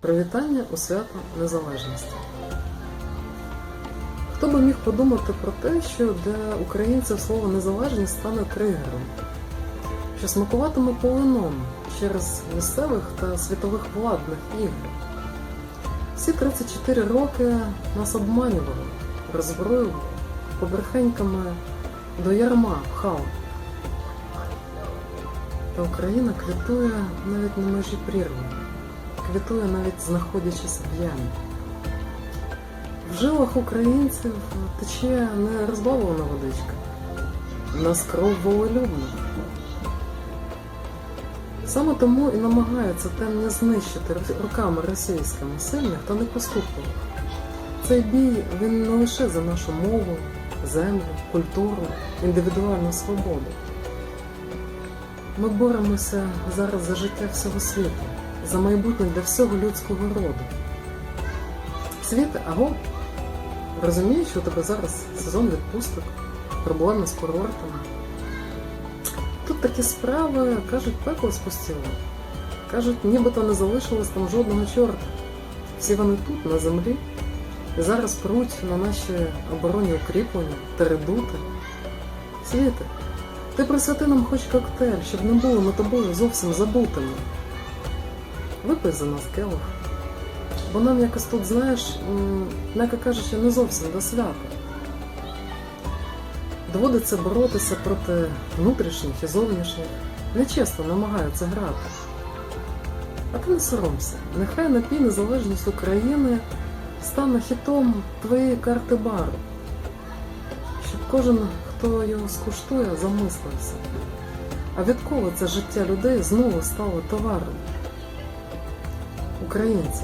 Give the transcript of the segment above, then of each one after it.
Привітання у свято Незалежності. Хто би міг подумати про те, що для українців слово незалежність стане тригером, що смакуватиме полином через місцевих та світових владних ігор. Всі 34 роки нас обманювали, роззброювали, побрехеньками до ярма пхали. Та Україна квітує навіть на межі прірви квітує навіть знаходячись в ямі. В жилах українців тече не розбавлена водичка, в нас кров волелюбна. Саме тому і намагаються темні знищити руками російськими сильних та непоступливих. Цей бій він не лише за нашу мову, землю, культуру, індивідуальну свободу. Ми боремося зараз за життя всього світу за майбутнє для всього людського роду. Світе, аго, розумію, що у тебе зараз сезон відпусток, проблеми з курортами. Тут такі справи, кажуть, пекло спустіло. Кажуть, нібито не залишилось там жодного чорта. Всі вони тут, на землі, і зараз пруть на наші оборонні укріплення та редути. Світе, ти присвяти нам хоч коктейль, щоб не було ми тобою зовсім забутими. Випий за нас келих. Бо нам якось тут, знаєш, м'яко кажучи, не зовсім до свята. Доводиться боротися проти внутрішніх і зовнішніх. Нечесно намагаються грати. А ти не соромся. Нехай напій незалежність України стане хітом твоєї карти бару. Щоб кожен, хто його скуштує, замислився. А відколи це життя людей знову стало товаром? Українці,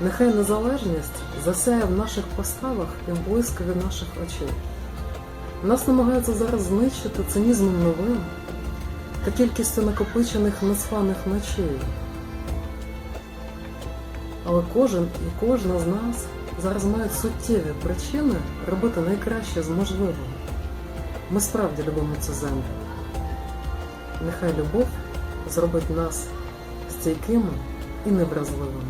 нехай незалежність засяє в наших поставах і близько від наших очей. Нас намагаються зараз знищити цинізмом новин та кількістю накопичених неспаних ночей. Але кожен і кожна з нас зараз мають суттєві причини робити найкраще з можливого. Ми справді любимо цю землю. Нехай любов зробить нас стійкими і невразливими.